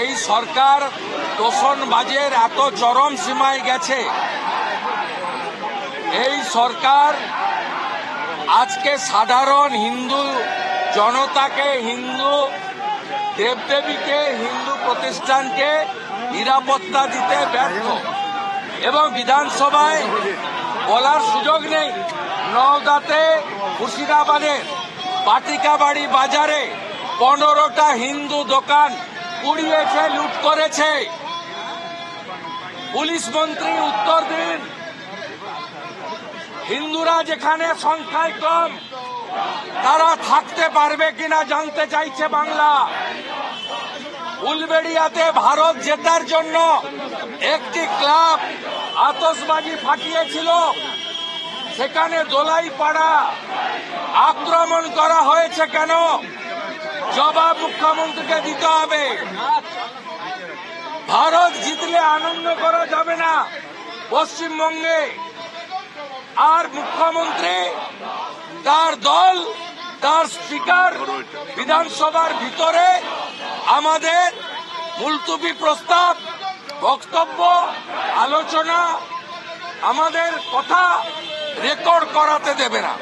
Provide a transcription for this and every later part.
এই সরকার তোষণবাজের এত চরম সীমায় গেছে। এই সরকার আজকে সাধারণ হিন্দু জনতাকে, হিন্দু দেবদেবীকে, হিন্দু প্রতিষ্ঠানকে নিরাপত্তা দিতে ব্যর্থ। এবং বিধানসভায় বলার সুযোগ নেই। নওদাতে মুর্শিদাবাদের পাটিকাবাড়ি বাজারে পনেরোটা হিন্দু দোকান পুড়িয়েছে লুট করেছে। পুলিশ মন্ত্রী উত্তর দিন। হিন্দুরা যেখানে সংখ্যায় কম, তারা থাকতে পারবে কিনা জানতে চাইছে বাংলা। উলবেড়িয়াতে ভারত জেতার জন্য একটি ক্লাব আতসবাজি ফাটিয়েছিল। সেখানে দোলাই পাড়া আক্রমণ করা হয়েছে কেন? জবাব মুখ্যমন্ত্রীকে দিতে হবে। ভারত জিতলে আনন্দ করা যাবে না। পশ্চিমবঙ্গে আর মুখ্যমন্ত্রী, তার দল, তার স্পিকার বিধানসভার ভিতরে আমাদের মুলতুবি প্রস্তাব, বক্তব্য, আলোচনা, আমাদের কথা রেকর্ড করাতে দেবে না।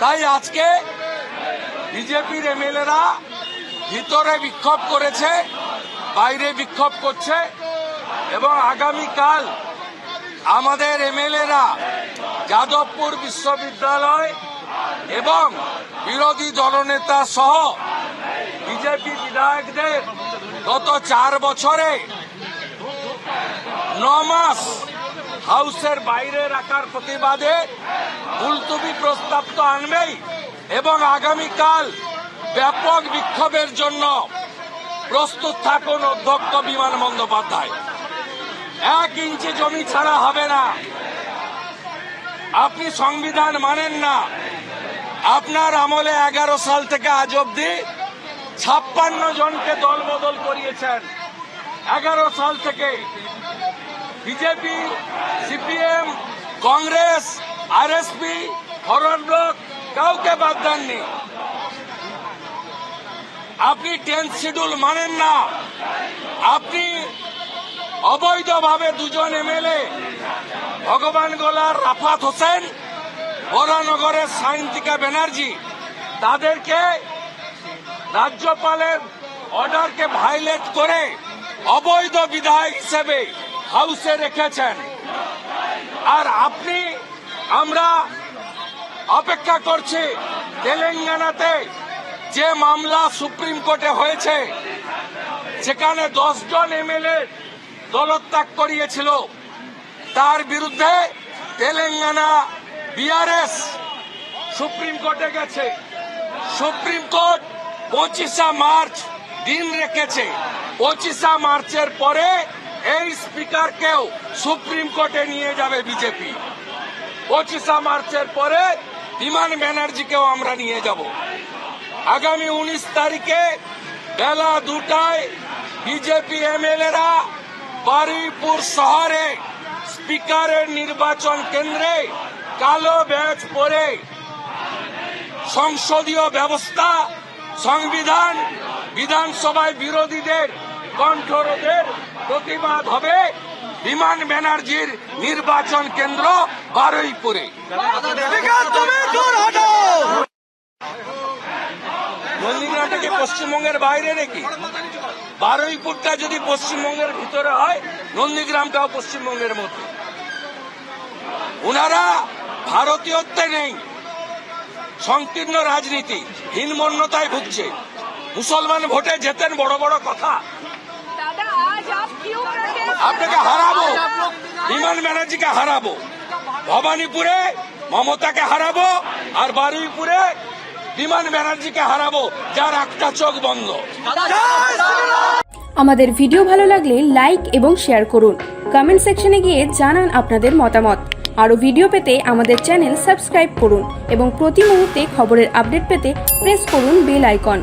তাই আজকে বিজেপির এমএলএরা ভিতরে বিক্ষোভ করেছে, বাইরে বিক্ষোভ করছে এবং আগামীকাল আমাদের এমএলএরা যাদবপুর বিশ্ববিদ্যালয় এবং বিরোধী দলনেতা সহ বিজেপি বিধায়কদের গত চার বছরে ন মাস হাউসের বাইরে রাখার প্রতিবাদে মুলতুবি প্রস্তাব তো আনবেই। এবং আগামীকাল ব্যাপক বিক্ষোভের জন্য প্রস্তুত থাকুন অধ্যক্ষ বিমান বন্দ্যোপাধ্যায়। এক ইঞ্চি জমি ছাড়া হবে না। আপনি সংবিধান মানেন না। আপনার আমলে এগারো সাল থেকে আজ অব্দি ছাপ্পান্ন জনকে দল বদল করিয়েছেন। এগারো সাল থেকে বিজেপি, সিপিএম, কংগ্রেস আর আরএসপি ফরওয়ার্ড ব্লক কাউকে বাদ দেননি। আপনি টেন্থ শিডিউল মানেন না। আপনি অবৈধভাবে দুজন এমএলএ, ভগবান গোলার রাফাত হোসেন, বরানগরের সাইন্তিকা ব্যানার্জি, তাদেরকে রাজ্যপালের অর্ডারকে ভাইলেট করে অবৈধ বিধায়ক হিসেবে হাউসে রেখেছেন। আর আপনি, আমরা অপেক্ষা করছি তেলেঙ্গানাতে যে মামলা সুপ্রিম কোর্টে হয়েছে, সেখানে দশজন এমএলএ দলত্যাগ করিয়েছিল। তার বিরুদ্ধে তেলেঙ্গানা বিআরএস সুপ্রিম কোর্টে গেছে। সুপ্রিম কোর্ট পঁচিশা মার্চ দিন রেখেছে। পঁচিশা মার্চের পরে এই স্পিকারকেও সুপ্রিম কোর্টে নিয়ে যাবে বিজেপি। পঁচিশা মার্চের পরে বিমান ব্যানার্জিকেও আমরা নিয়ে যাব। আগামী উনিশ তারিখে বেলা দুটায় বিজেপি এমএলএরা বারুইপুর শহরে স্পিকারের নির্বাচন কেন্দ্রে কালো ব্যাচ পরে সংসদীয় ব্যবস্থা, সংবিধান, বিধানসভায় বিরোধীদের কণ্ঠরোধের প্রতিবাদ হবে। বিমান ব্যানার্জির নির্বাচন কেন্দ্র বারুইপুরে। নন্দীগ্রামটা কি পশ্চিমবঙ্গের বাইরে নাকি? বারুইপুরটা যদি পশ্চিমবঙ্গের ভিতরে হয় নন্দীগ্রামটাও পশ্চিমবঙ্গের মধ্যে। ওনারা ভারতীয়ত্বে নেই। সংকীর্ণ রাজনীতি হীনমন্যতায় ভুগছে। মুসলমান ভোটে যেতেন বড় বড় কথা। আপনাকে হারাবো। বিমান ব্যানার্জিকে হারাবো। ভবানীপুরে মমতাকে হারাবো আর বারুইপুরে বিমান ব্যানার্জিকে হারাবো, যার একটা চোখ বন্ধ। আমাদের ভিডিও ভালো লাগলে লাইক এবং শেয়ার করুন। কমেন্ট সেকশনে গিয়ে জানান আপনাদের মতামত। আরও ভিডিও পেতে আমাদের চ্যানেল সাবস্ক্রাইব করুন এবং প্রতি মুহূর্তে খবরের আপডেট পেতে প্রেস করুন বেল আইকন।